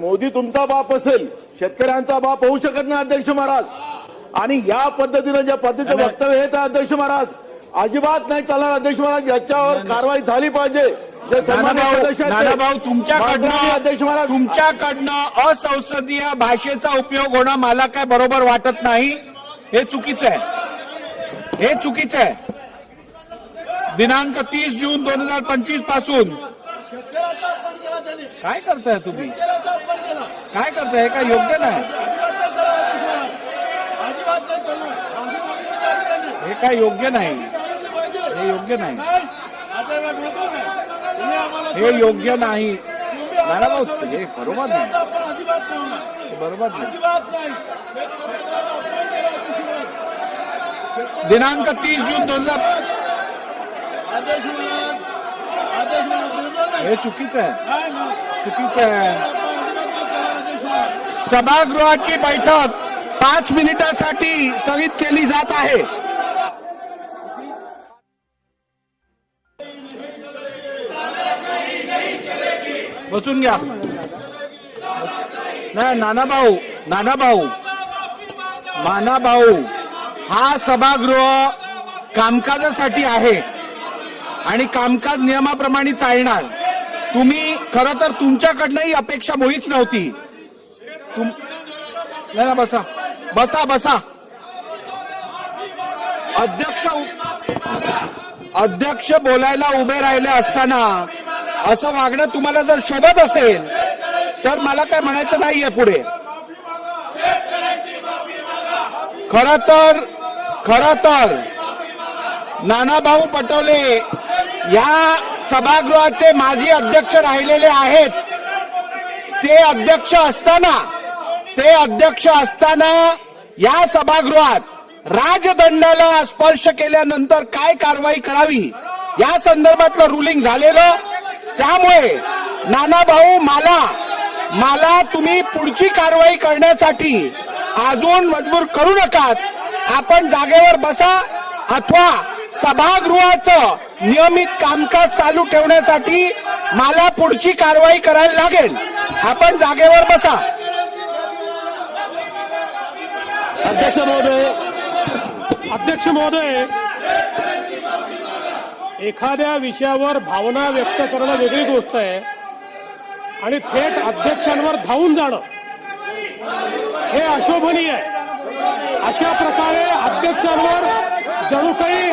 मोदी तुमचा बाप असेल शेतकऱ्यांचा बाप होऊ शकत नाही अध्यक्ष महाराज. आणि या पद्धतीनं ज्या पद्धतीचं वक्तव्य येत अध्यक्ष महाराज अजिबात नाही चालणार. अध्यक्ष महाराज याच्यावर कारवाई झाली पाहिजे. तुमच्याकडनं तुमच्याकडनं असंसदीय भाषेचा उपयोग होणं मला काय बरोबर वाटत नाही. हे चुकीचं आहे. हे चुकीचं आहे. दिनांक तीस जून दोन हजार पंचवीसपासून काय करताय तुम्ही? काय करताय? हे काय योग्य नाही? हे काय योग्य नाही. हे योग्य नाही. हे योग्य नाही. नानाभाऊ हे बरोबर नाही. बरोबर नाही. दिनांक तीस जून दोन हजार हे चुकीचं आहे. चुकीचं आहे. सभागृहाची बैठक पाच मिनिटासाठी स्थगित केली जात आहे. बसून घ्या. नाही नाना भाऊ नाना भाऊ नाना भाऊ हा सभागृह कामकाजासाठी आहे. आणि कामकाज नियमाप्रमाणे चालणार. तुम्ही खर तर तुमच्याकडनं ही अपेक्षा मुळीच नव्हती. तुम नाही ना बसा. बसा बसा. अध्यक्ष अध्यक्ष बोलायला उभे राहिले असताना असं वागणं तुम्हाला जर शोभत असेल तर मला काय म्हणायचं नाहीये पुढे. खर तर खर तर नानाभाऊ पटोले या सभागृहाचे माजी अध्यक्ष राहिलेले आहेत. ते अध्यक्ष असताना ते अध्यक्ष असताना या सभागृहात राजदंडाला स्पर्श केल्यानंतर काय कारवाई करावी? या संदर्भातलं रुलिंग झालेलं. त्यामुळे नाना भाऊ मला मला तुम्ही पुढची कारवाई करण्यासाठी अजून मजबूर करू नकात. आपण जागेवर बसा अथवा सभागृहाचं नियमित कामकाज चालू ठेवण्यासाठी मला पुढची कारवाई करायला लागेल. आपण जागेवर बसा. अध्यक्ष महोदय. अध्यक्ष महोदय. एखाद्या विषयावर भावना व्यक्त करणं वेगळी गोष्ट आहे. आणि थेट अध्यक्षांवर धावून जाणं. हे अशोभनीय आहे. अशा प्रकारे अध्यक्षांवर जणू काही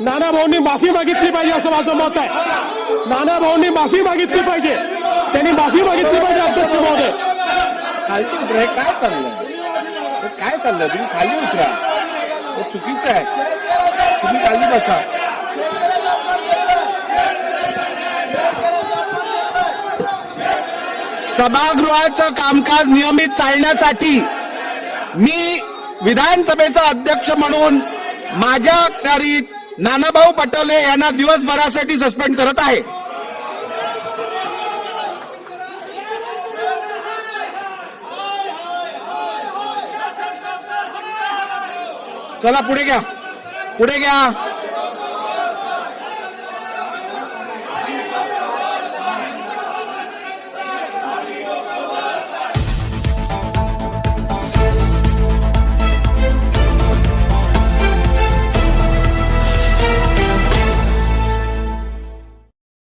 नाना भाऊंनी माफी मागितली पाहिजे असं माझं मत आहे. नाना भाऊंनी माफी मागितली पाहिजे. त्यांनी माफी मागितली पाहिजे अध्यक्ष महोदय. खालती हे काय चाललंय? हे काय चाललंय? तुम्ही खाली उतरा. हे चुकीचं आहे. तुम्ही खाली बसा. सभागृहाचं कामकाज नियमित चालण्यासाठी मी विधानसभेचा अध्यक्ष म्हणून माझ्या अखत्यारीत नानाभाऊ पटोले यांना दिवसभरासाठी सस्पेंड करत आहे. चला पुढे घ्या. पुढे घ्या.